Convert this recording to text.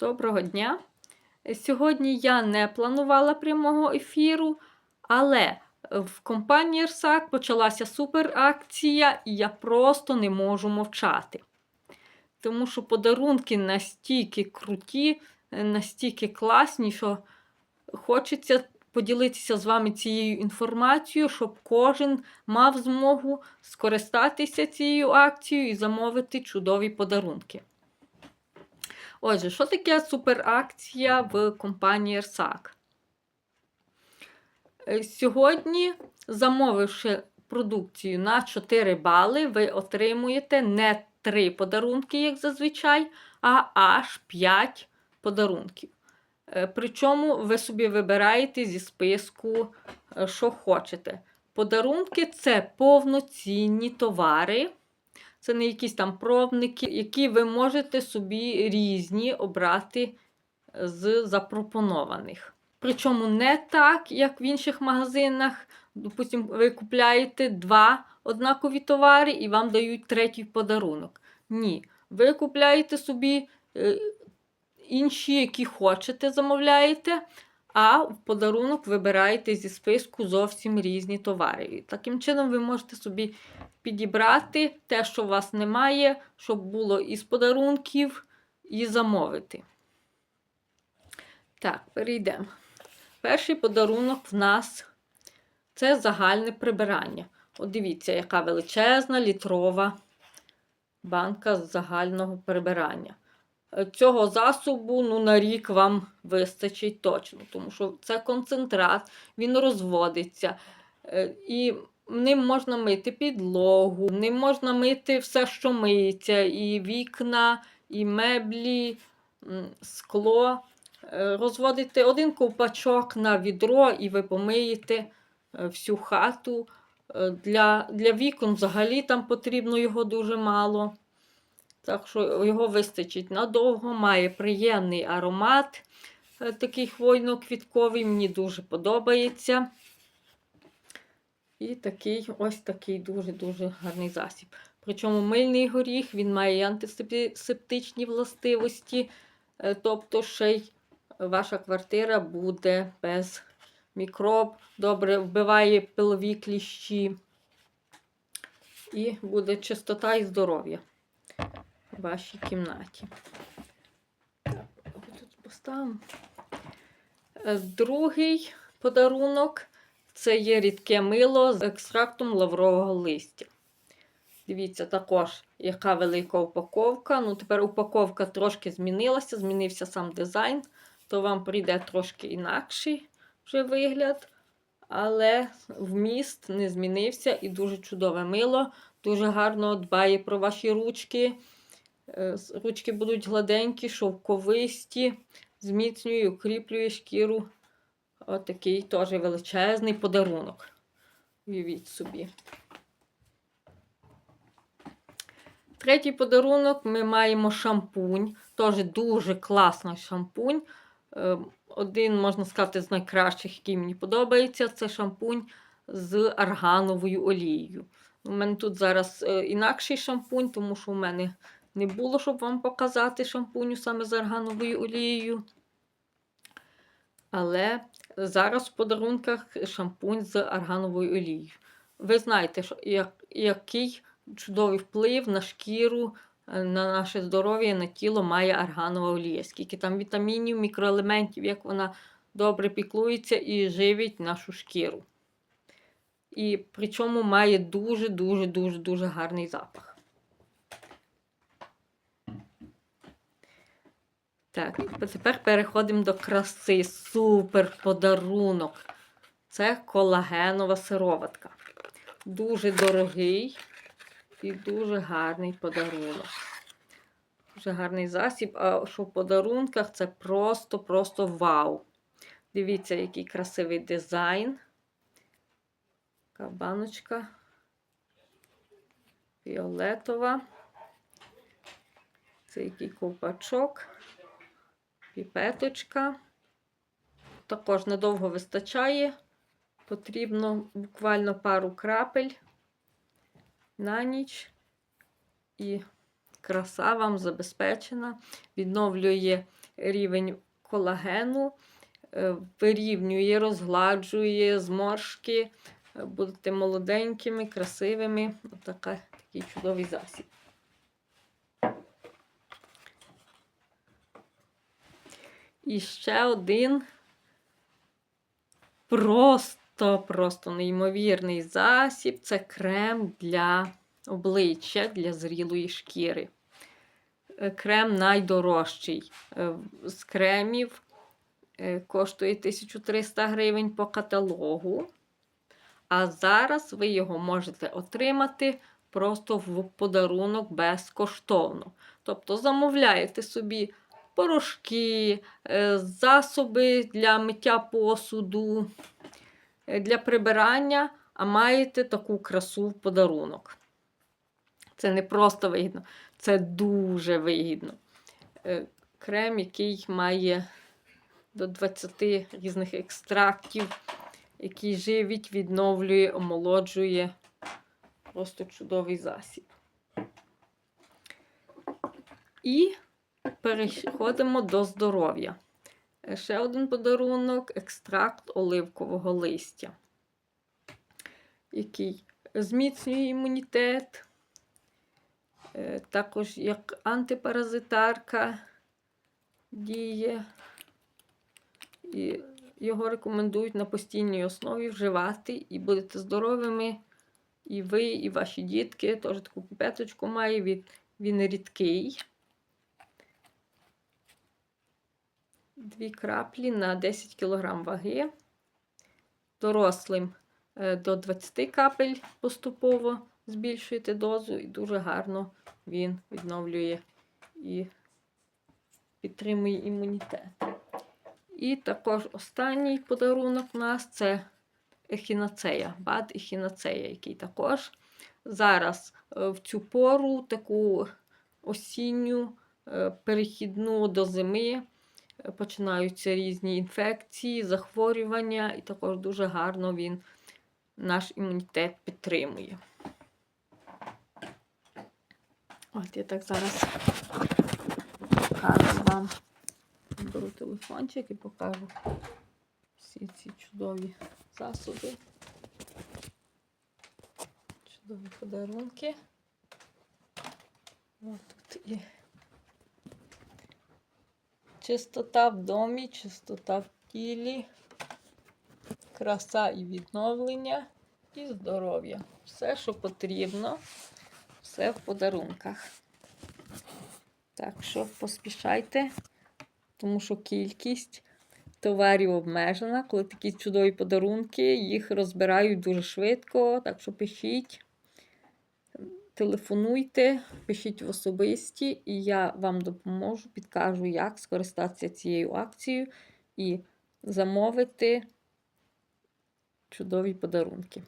Доброго дня! Сьогодні я не планувала прямого ефіру, але в компанії РСАК почалася суперакція, і я просто не можу мовчати. Тому що подарунки настільки круті, настільки класні, що хочеться поділитися з вами цією інформацією, щоб кожен мав змогу скористатися цією акцією і замовити чудові подарунки. Отже, що таке суперакція в компанії РСАК? Е, Сьогодні, замовивши продукцію на 4 бали, ви отримуєте не 3 подарунки, як зазвичай, а аж 5 подарунків. Е, Причому ви собі вибираєте зі списку, е, що хочете. Подарунки це повноцінні товари. Це не якісь там пробники, які ви можете собі різні обрати з запропонованих. Причому не так, як в інших магазинах. Допустим, ви купляєте два однакові товари і вам дають третій подарунок. Ні. Ви купляєте собі е, інші, які хочете, замовляєте, а в подарунок вибираєте зі списку зовсім різні товари. І таким чином ви можете собі підібрати те, що у вас немає, щоб було із подарунків, і замовити. Так, перейдемо. Перший подарунок в нас це загальне прибирання. От дивіться, яка величезна літрова банка з загального прибирання. Е, Цього засобу ну, на рік вам вистачить точно, тому що це концентрат, він розводиться. Е, І ним можна мити підлогу, ним можна мити все, що миється, і вікна, і меблі, скло. Е, Розводите один ковпачок на відро, і ви помиєте всю хату. Для, для вікон взагалі там потрібно його дуже мало. Так що його вистачить надовго, має приємний аромат, е, такий хвойно-квітковий, мені дуже подобається. І такий ось такий дуже-дуже гарний засіб. Причому мильний горіх, він має антисептичні властивості, е, тобто ще й ваша квартира буде без мікроб, добре вбиває пилові кліщі. І буде чистота і здоров'я вашій кімнаті. Так, тут поставимо. Е, Другий подарунок це є рідке мило з екстрактом лаврового листя. Дивіться, також, яка велика упаковка. Ну, тепер упаковка трошки змінилася, змінився сам дизайн, то вам прийде трошки інакший вже вигляд. Але вміст не змінився і дуже чудове мило. Дуже гарно дбає про ваші ручки. Е, Ручки будуть гладенькі, шовковисті, зміцнює, укріплює шкіру. Отакий теж величезний подарунок. Уявіть собі. Третій подарунок ми маємо шампунь. Теж дуже класний шампунь. Е, Один, можна сказати, з найкращих, який мені подобається, це шампунь з аргановою олією. У мене тут зараз е, інакший шампунь, тому що у мене не було, щоб вам показати шампуню саме з аргановою олією. Але зараз в подарунках шампунь з аргановою олією. Ви знаєте, який чудовий вплив на шкіру, е, на наше здоров'я, на тіло має арганова олія. Скільки там вітамінів, мікроелементів, як вона добре піклується і живить нашу шкіру. І причому має дуже-дуже дуже дуже гарний запах. Так, тепер переходимо до краси. Супер подарунок. Це колагенова сироватка. Дуже дорогий і дуже гарний подарунок. Дуже гарний засіб, а що в подарунках це просто-просто вау. Дивіться, який красивий дизайн. Така баночка. Фіолетова. Це який ковпачок піпеточка. Також надовго вистачає. Потрібно буквально пару крапель на ніч. І краса вам забезпечена, відновлює рівень колагену, е, вирівнює, розгладжує зморшки, будете молоденькими, красивими. Отака, такий чудовий засіб. І ще один просто, просто неймовірний засіб це крем для обличчя, для зрілої шкіри. Е, Крем найдорожчий е, з кремів е, коштує 1300 гривень по каталогу. А зараз ви його можете отримати просто в подарунок безкоштовно. Тобто замовляєте собі порошки, е, засоби для миття посуду, е, для прибирання, а маєте таку красу в подарунок. Це не просто вигідно, це дуже вигідно. Е, Крем, який має до 20 різних екстрактів, який живить, відновлює, омолоджує. Просто чудовий засіб. І переходимо до здоров'я. Ще один подарунок екстракт оливкового листя, який зміцнює імунітет, е, також як антипаразитарка діє. І його рекомендують на постійній основі вживати, і будете здоровими. І ви, і ваші дітки. Теж таку піпеточку має, він рідкий. Дві краплі на 10 кг ваги. Дорослим е, до 20 капель поступово збільшуєте дозу, і дуже гарно він відновлює і підтримує імунітет. І також останній подарунок у нас це ехінацея, бад ехінацея, який також зараз е, в цю пору, таку осінню, е, перехідну до зими, починаються різні інфекції, захворювання, і також дуже гарно він наш імунітет підтримує. От я так зараз покажу вам. Беру телефончик і покажу всі ці чудові засоби. Чудові подарунки. Ось тут і чистота в домі, чистота в тілі, краса і відновлення, і здоров'я. Все, що потрібно, все в подарунках. Так що поспішайте, тому що кількість товарів обмежена. Коли такі чудові подарунки, їх розбирають дуже швидко. Так що пишіть, телефонуйте, пишіть в особисті, і я вам допоможу, підкажу, як скористатися цією акцією і замовити чудові подарунки.